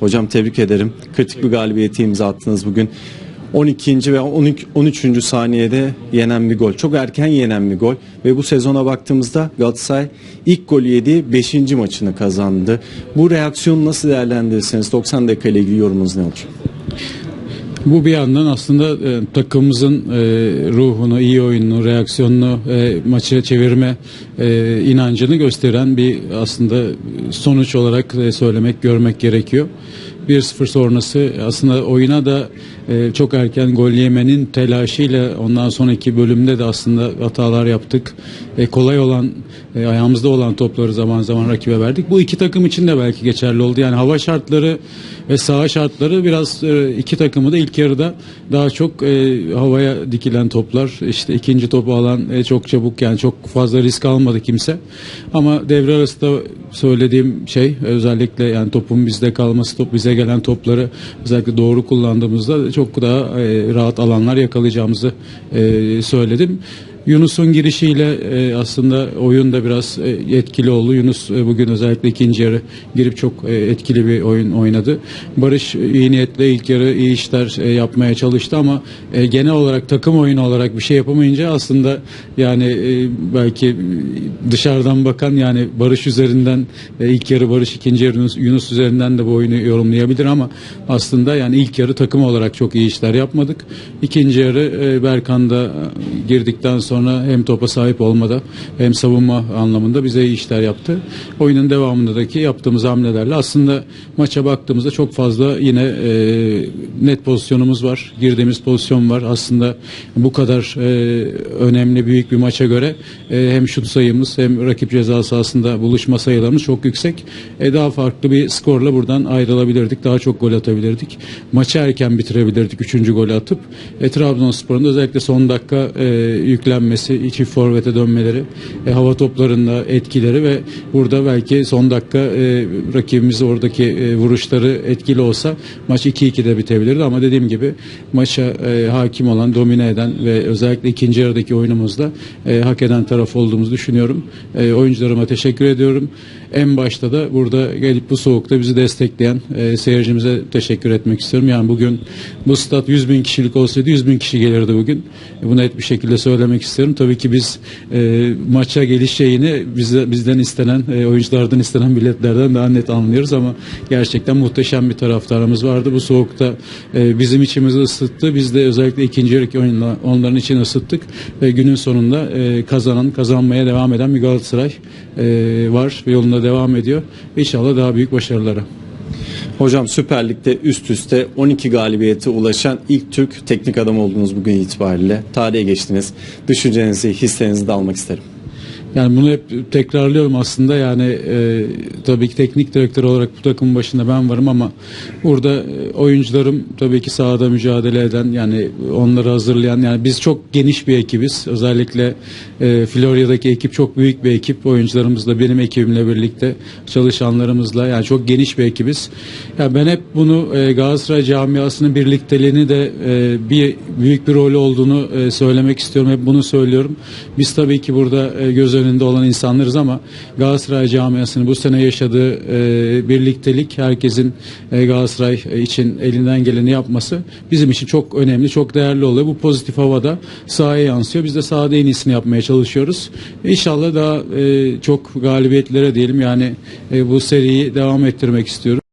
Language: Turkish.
Hocam tebrik ederim. Kritik bir galibiyeti imza attınız bugün. 12. ve 13. 13. saniyede yenen bir gol. Çok erken yenen bir gol. Ve bu sezona baktığımızda Galatasaray ilk golü yedi 5. maçını kazandı. Bu reaksiyonu nasıl değerlendirirseniz 90 dakika ile ilgili yorumunuz ne olur? Bu bir yandan aslında e, takımımızın e, ruhunu, iyi oyununu, reaksiyonunu, e, maçı çevirme e, inancını gösteren bir aslında sonuç olarak e, söylemek, görmek gerekiyor. 1-0 sonrası aslında oyuna da e, çok erken gol yemenin telaşıyla ondan sonraki bölümde de aslında hatalar yaptık. E, kolay olan, e, ayağımızda olan topları zaman zaman rakibe verdik. Bu iki takım için de belki geçerli oldu. Yani hava şartları ve saha şartları biraz e, iki takımı da ilk yarıda daha çok havaya dikilen toplar. İşte ikinci topu alan çok çabuk yani çok fazla risk almadı kimse. Ama devre arası da söylediğim şey özellikle yani topun bizde kalması, top bize gelen topları özellikle doğru kullandığımızda çok daha e, rahat alanlar yakalayacağımızı e, söyledim. Yunus'un girişiyle e, aslında oyun da biraz e, etkili oldu. Yunus e, bugün özellikle ikinci yarı girip çok e, etkili bir oyun oynadı. Barış e, iyi niyetle ilk yarı iyi işler e, yapmaya çalıştı ama e, genel olarak takım oyunu olarak bir şey yapamayınca aslında yani e, belki dışarıdan bakan yani Barış üzerinden e, ilk yarı Barış ikinci yarı Yunus, Yunus üzerinden de bu oyunu yorumlayabilir ama aslında yani ilk yarı takım olarak çok iyi işler yapmadık. İkinci yarı e, Berkan'da e, girdikten sonra hem topa sahip olmada hem savunma anlamında bize iyi işler yaptı. Oyunun devamındaki yaptığımız hamlelerle aslında maça baktığımızda çok fazla yine e, net pozisyonumuz var. Girdiğimiz pozisyon var. Aslında bu kadar e, önemli büyük bir maça göre e, hem şut sayımız hem rakip ceza sahasında buluşma sayılarımız çok yüksek. E, daha farklı bir skorla buradan ayrılabilirdik. Daha çok gol atabilirdik. Maçı erken bitirebilirdik. Üçüncü golü atıp. E, Trabzonspor'un da özellikle son dakika e, yüklenmesi, çift forvete dönmeleri, e, hava toplarında etkileri ve burada belki son dakika e, rakibimiz oradaki e, vuruşları etkili olsa maç 2-2'de bitebilirdi ama dediğim gibi maça e, hakim olan, domine eden ve özellikle ikinci yarıdaki oyunumuzda e, hak eden taraf olduğumuzu düşünüyorum. E, oyuncularıma teşekkür ediyorum. En başta da burada gelip bu soğukta bizi destekleyen e, seyircimize teşekkür etmek istiyorum. Yani bugün bu stat 100 bin kişilik olsaydı 100 bin kişi gelirdi bugün. E, bunu net bir şekilde söylemek istiyorum. Tabii ki biz e, maça geliş şeyini bizde, bizden istenen, e, oyunculardan istenen biletlerden daha net anlıyoruz ama gerçekten muhteşem bir taraftarımız vardı. Bu soğukta e, bizim içimizi ısıttı. Biz de özellikle ikinci yarıki oyunla onların için ısıttık ve günün sonunda e, kazanan, kazanmaya devam eden bir Galatasaray e, var ve yolunda devam ediyor. İnşallah daha büyük başarılara. Hocam Süper Lig'de üst üste 12 galibiyete ulaşan ilk Türk teknik adam oldunuz bugün itibariyle. Tarihe geçtiniz. Düşüncenizi, hislerinizi de almak isterim. Yani bunu hep tekrarlıyorum aslında yani e, tabii ki teknik direktör olarak bu takımın başında ben varım ama burada e, oyuncularım tabii ki sahada mücadele eden yani onları hazırlayan yani biz çok geniş bir ekibiz. Özellikle e, Florya'daki ekip çok büyük bir ekip. Oyuncularımızla benim ekibimle birlikte çalışanlarımızla yani çok geniş bir ekibiz. Yani ben hep bunu e, Galatasaray camiasının birlikteliğini de e, bir büyük bir rol olduğunu e, söylemek istiyorum. Hep bunu söylüyorum. Biz tabii ki burada e, göz önünde olan insanlarız ama Galatasaray camiasının bu sene yaşadığı e, birliktelik herkesin e, Galatasaray için elinden geleni yapması bizim için çok önemli, çok değerli oluyor. Bu pozitif havada sahaya yansıyor. Biz de sahada en iyisini yapmaya çalışıyoruz. İnşallah daha e, çok galibiyetlere diyelim yani e, bu seriyi devam ettirmek istiyoruz.